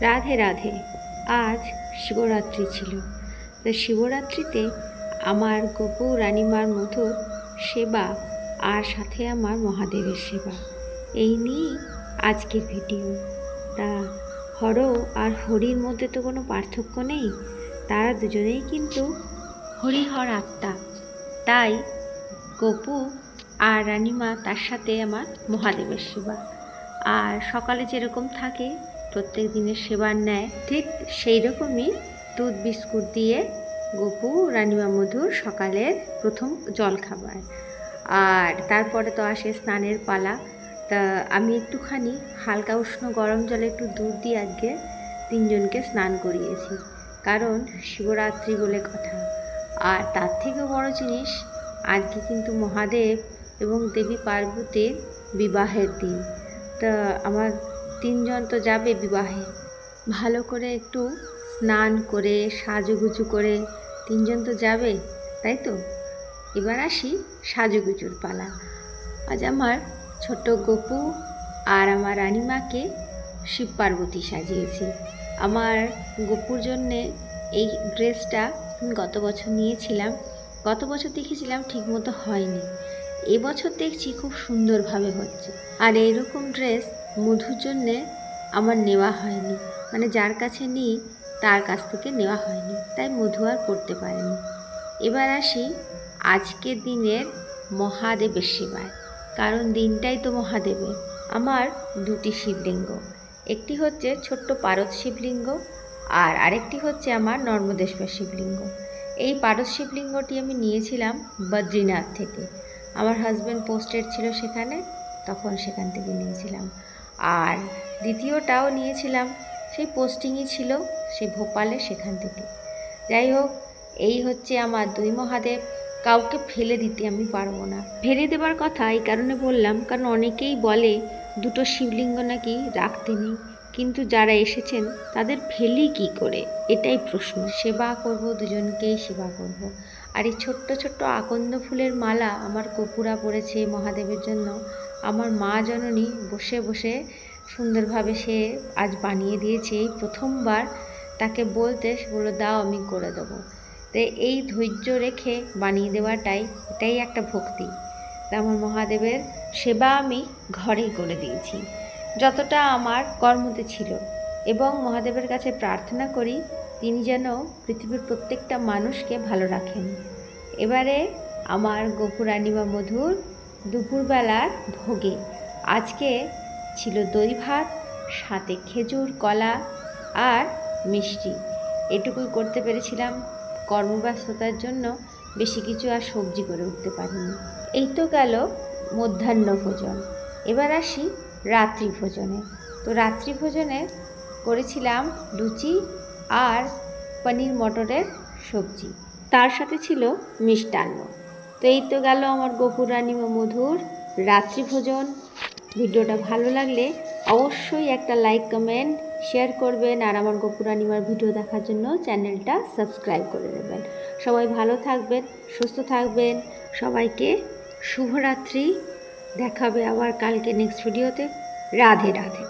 রাধে রাধে। আজ শিবরাত্রি ছিল। তো শিবরাত্রিতে আমার গোপু রানীমার মতো সেবা আর সাথে আমার মহাদেবের সেবা। এই নিয়েই আজকের ভিডিও। তা হর আর হরির মধ্যে তো কোনো পার্থক্য নেই। তারা দুজনেই কিন্তু হরিহর আত্মা। তাই গপু আর রানিমা তার সাথে আমার মহাদেবের সেবা। আর সকালে যেরকম থাকে প্রত্যেক দিনের সেবার নেয় ঠিক সেই রকমই দুধ, বিস্কুট দিয়ে গপু, রানীমা মধুর সকালের প্রথম জলখাবার আর তারপরে তো আসে স্নানের পালা। তা আমি একটুখানি হালকা উষ্ণ গরম জলে একটু দুধ দিয়ে আজকে তিনজনকে স্নান করিয়েছি। কারণ শিবরাত্রি বলে কথা। আর তার থেকেও বড় জিনিস, আজকে কিন্তু মহাদেব এবং দেবী পার্বতীর বিবাহের দিন। তা আমার তিনজন তো যাবে বিবাহে। ভালো করে একটু স্নান করে, সাজুগুজু করে, তিনজন তো যাবে, তাই তো? এবার আসি সাজুগুজুর পালা। আজ আমার ছোট গপু আর আমার রানিমাকে শিব পার্বতী সাজিয়েছি। আমার গপুর জন্যে এই ড্রেসটা গত বছর নিয়েছিলাম। গত বছর দেখেছিলাম ঠিকমতো হয়নি। এবছর দেখছি খুব সুন্দরভাবে হচ্ছে। আর এইরকম ড্রেস মধুর জন্যে আমার নেওয়া হয়নি। মানে যার কাছে নিই, তার কাছ থেকে নেওয়া হয়নি। তাই মধু আর পড়তে পারেনি। এবার আসি আজকের দিনের মহাদেবের সেবায়। কারণ দিনটাই তো মহাদেবের। আমার দুটি শিবলিঙ্গ। একটি হচ্ছে ছোট্ট পারদ শিবলিঙ্গ আর আরেকটি হচ্ছে আমার নর্মদেশ্বর শিবলিঙ্গ। এই পারদ শিবলিঙ্গটি আমি নিয়েছিলাম বদ্রীনাথ থেকে। আমার হাজব্যান্ড পোস্টেড ছিল সেখানে, তখন সেখান থেকে নিয়েছিলাম। আর দ্বিতীয়টাও নিয়েছিলাম। সেই পোস্টিংই ছিল সে ভোপালে সেখান থেকে। যাই হোক, এই হচ্ছে আমার দুই মহাদেব। কাউকে ফেলে দিতে আমি পারব না। ফেলে দেবার কথা এই কারণে বললাম, কারণ অনেকেই বলে দুটো শিবলিঙ্গ নাকি রাখতে নেই। কিন্তু যারা এসেছেন, তাদের ফেলি কি করে? এটাই প্রশ্ন। সেবা করব, দুজনকেই সেবা করব। আর এই ছোট্ট ছোট্ট আকন্দ ফুলের মালা আমার কপুরা পড়েছে মহাদেবের জন্য। আমার মা জননী বসে বসে সুন্দরভাবে সে আজ বানিয়ে দিয়েছে। এই প্রথমবার তাকে বলতে সে বলল, দাও, আমি করে দেবো। তো এই ধৈর্য রেখে বানিয়ে দেওয়াটাই, এটাই একটা ভক্তি। আমার মহাদেবের সেবা আমি ঘরেই করে দিয়েছি। যতটা আমার কর্মতে ছিল। এবং মহাদেবের কাছে প্রার্থনা করি, তিনি যেন পৃথিবীর প্রত্যেকটা মানুষকে ভালো রাখেন। এবারে আমার গোপুরানী বা মধুর দুপুরবেলার ভোগে। আজকে ছিল দই ভাত সাথে খেজুর, কলা আর মিষ্টি। এটুকুই করতে পেরেছিলাম। কর্মব্যস্ততার জন্য বেশি কিছু আর সবজি করে উঠতে পারিনি। এই তো গেল মধ্যাহ্ন ভোজন। এবার আসি রাত্রি ভোজনে। তো রাত্রি ভোজনে করেছিলাম লুচি আর পনির মটরের সবজি। তার সাথে ছিল মিষ্টান্ন। তো এই তো গেল আমার গোপুর রানিমা মধুর রাত্রি ভোজন। ভিডিওটা ভালো লাগলে অবশ্যই একটা লাইক কমেন্ট শেয়ার করবেন আর আমার গোপুরানিমার ভিডিও দেখার জন্য চ্যানেলটা সাবস্ক্রাইব করে দেবেন সবাই ভালো থাকবেন, সুস্থ থাকবেন। সবাইকে শুভরাত্রি। দেখাবে আবার কালকে নেক্সট ভিডিওতে রাধে রাধে।